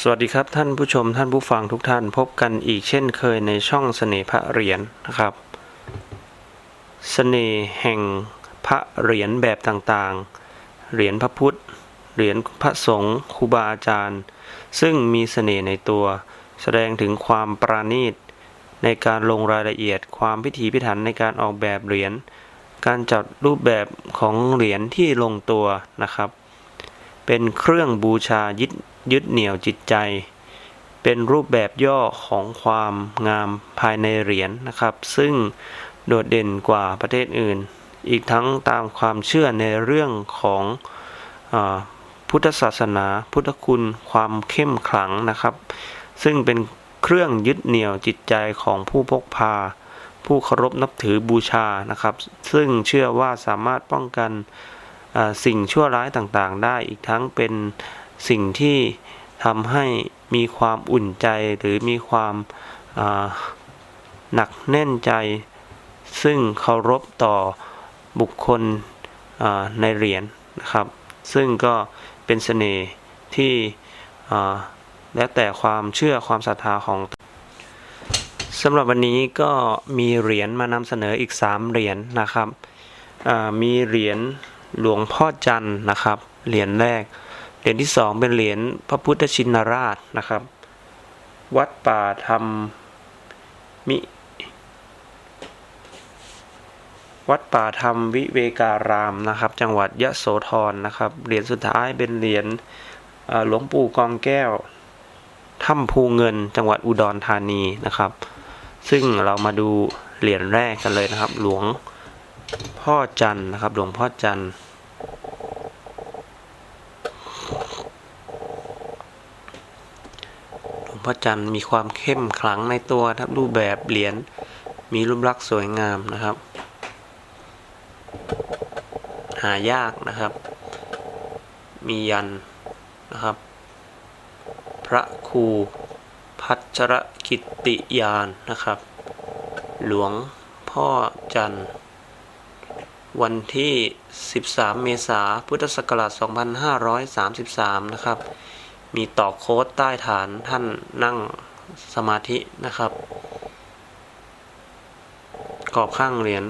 สวัสดีครับท่านผู้ชมท่านผู้ฟังทุกท่านพบกันอีกเช่นเคยในช่องเสน่ห์พระเหรียญนะครับเสน่ห์แห่งพระเหรียญแบบต่างๆ เหรียญพระพุทธ เหรียญพระสงฆ์ครูบาอาจารย์ ซึ่งมีเสน่ห์ในตัว แสดงถึงความปราณีต ในการลงรายละเอียดความพิถีพิถันในการออกแบบเหรียญการจัดรูปแบบของเหรียญที่ลงตัวนะครับ เป็นเครื่องบูชายึดยึดเหนี่ยวจิตใจ เป็นรูปแบบย่อของความงามภายในเหรียญนะครับ ซึ่งโดดเด่นกว่าประเทศอื่น อีกทั้งตามความเชื่อในเรื่องของอพุทธศาสนา พุทธคุณความเข้มขลังนะครับ ซึ่งเป็นเครื่องยึดเหนี่ยวจิตใจของผู้พกพา ผู้เคารพนับถือบูชานะครับ ซึ่งเชื่อว่าสามารถป้องกัน สิ่งชั่วร้ายต่างๆ ได้อีกทั้งเป็นสิ่งที่ทำให้มีความอุ่นใจหรือมีความาหนักแน่นใจ ซึ่งเคารพต่อบุคคลในเหรียญนะครับ ซึ่งก็เป็นเสน่ห์ที่แล้วแต่ความเชื่อความศรัทธาของสำหรับวันนี้ก็มีเหรียญมานำเสนออีก 3 เหรียญนะครับมีเหรียญ หลวงพ่อจันนะครับ เหรียญแรก เหรียญที่2เป็นเหรียญพระพุทธชินราชนะครับ วัดป่าธรรมมิวัดป่าธรรมวิเวการามนะครับ จังหวัดยะโสธรนะครับ เหรียญสุดท้ายเป็นเหรียญหลวงปู่กองแก้วถ้ำภูเงินจังหวัดอุดรธานีนะครับ ซึ่งเรามาดูเหรียญแรกกันเลยนะครับ หลวง พ่อจันนะครับ หลวงพ่อจันหลวงพ่อจันมีความเข้มขลังในตัวครับรูปแบบเหรียญมีรูปลักษณ์สวยงามนะครับ หายากนะครับ มียันนะครับ พระครูพัชรกิตติยานนะครับ หลวงพ่อจันทร์ วันที่ 13 เมษายนพุทธศักราช 2533 นะครับ มีต่อโค้ดใต้ฐานท่านนั่งสมาธินะครับ กรอบข้างเหรียญ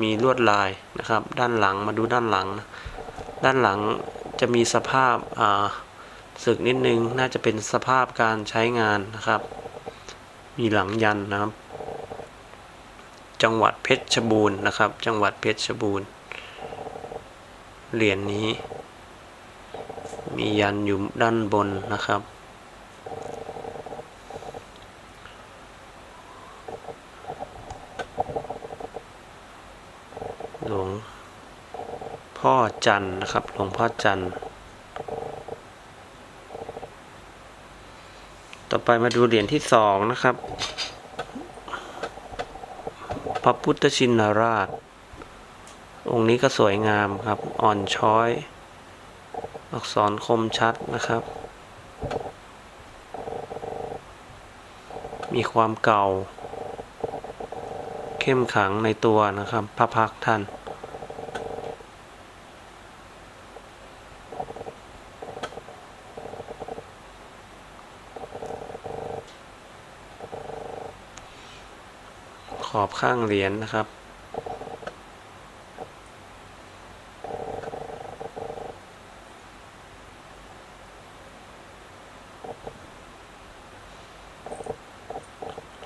มีลวดลายนะครับ ด้านหลังมาดูด้านหลัง ด้านหลังจะมีสภาพอ่าสึกนิดนึง น่าจะเป็นสภาพการใช้งานนะครับ มีหลังยันนะครับ จังหวัดเพชรบูรณ์นะครับ จังหวัดเพชรบูรณ์เหรียญนนี้ มียันอยู่ด้านบนนะครับ หลวงพ่อจันนะครับ หลวงพ่อจันต่อไปมาดูเหรียญที่สองนะครับ พระพุทธชินราช องค์นี้ก็สวยงามครับ อ่อนช้อย อักษรคมชัดนะครับ มีความเก่า เข้มขังในตัวนะครับ พระพักท่าน ขอบข้างเหรียญนะครับ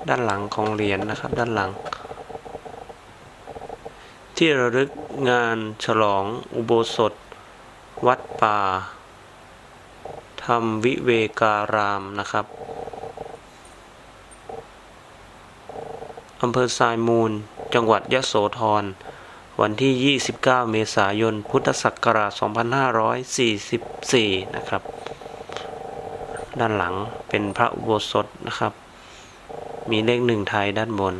ด้านหลังของเหรียญนะครับ ด้านหลัง ที่ระลึกงานฉลองอุโบสถ วัดป่าธรรมวิเวการามนะครับ อำเภอทรายมูล จังหวัดยะโสธร วันที่ 29 เมษายน พุทธศักราช 2544 นะครับ ด้านหลังเป็นพระอุโบสถนะครับ มีเลขหนึ่งไทยด้านบน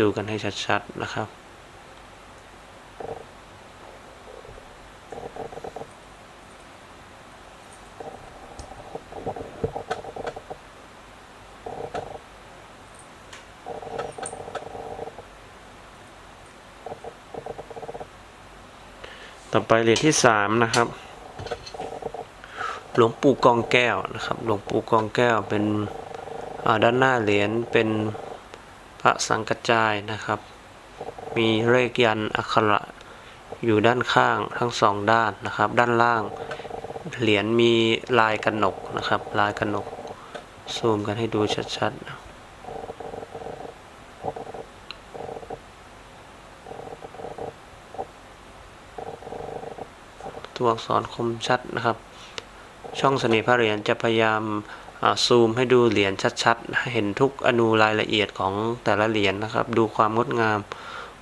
ดูกันให้ชัดๆนะครับ ต่อไปเหรียญที่สามนะครับ หลวงปู่กองแก้วนะครับ หลวงปู่กองแก้วเป็นด้านหน้าเหรียญเป็นพระสังกัจจายนะครับ มีเลขยันอักขระอยู่ด้านข้างทั้งสองด้านนะครับ ด้านล่างเหรียญมีลายกระหนกนะครับ ลายกระหนกซูมกันให้ดูชัดๆ ตัวอักษรคมชัดนะครับ ช่องเสน่ห์พระเหรียญจะพยายามซูมให้ดูเหรียญชัดๆ เห็นทุกอนูรายละเอียดของแต่ละเหรียญนะครับ ดูความงดงาม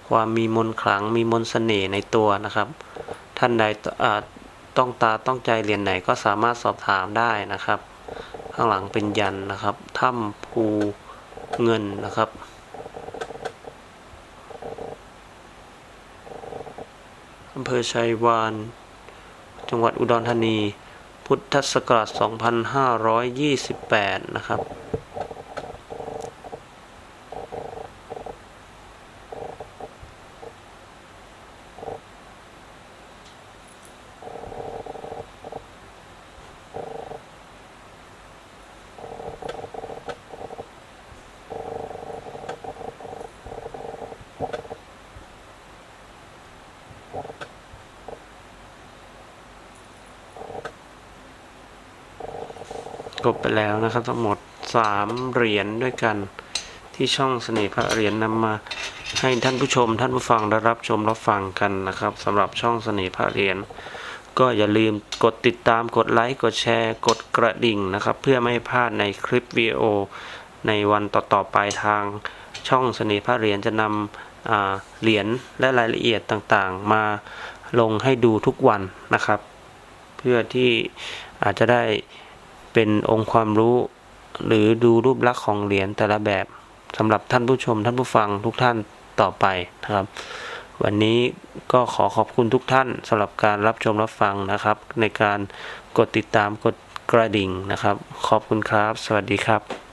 ความมีมนต์ขลัง มีมนต์เสน่ห์ในตัวนะครับ ท่านใดต้องตาต้องใจเหรียญไหนก็สามารถสอบถามได้นะครับ ข้างหลังเป็นยันนะครับถ้ำภูเงินนะครับอำเภอชัยวาน จังหวัดอุดรธานี พุทธศักราช 2528 นะครับ จบไปแล้วนะครับ ทั้งหมด 3 เหรียญด้วยกัน ที่ช่องเสน่ห์พระเหรียญนำมาให้ท่านผู้ชมท่านผู้ฟังได้รับชมรับฟังกันนะครับสำหรับช่องเสน่ห์พระเหรียญก็อย่าลืมกดติดตามกดไลค์กดแชร์ กดกระดิ่งนะครับ เพื่อไม่ให้พลาดในคลิปวิดีโอในวันต่อๆไปทางช่องเสน่ห์พระเหรียญจะนำอ่าเหรียญและรายละเอียดต่างๆ มาลงให้ดูทุกวันนะครับ เพื่อที่อาจจะได้ เป็นองค์ความรู้ หรือดูรูปลักษณ์ของเหรียญแต่ละแบบสำหรับท่านผู้ชมท่านผู้ฟังทุกท่านต่อไปนะครับ วันนี้ก็ขอขอบคุณทุกท่านสำหรับการรับชมรับฟังนะครับ ในการกดติดตามกดกระดิ่งนะครับ ขอบคุณครับ สวัสดีครับ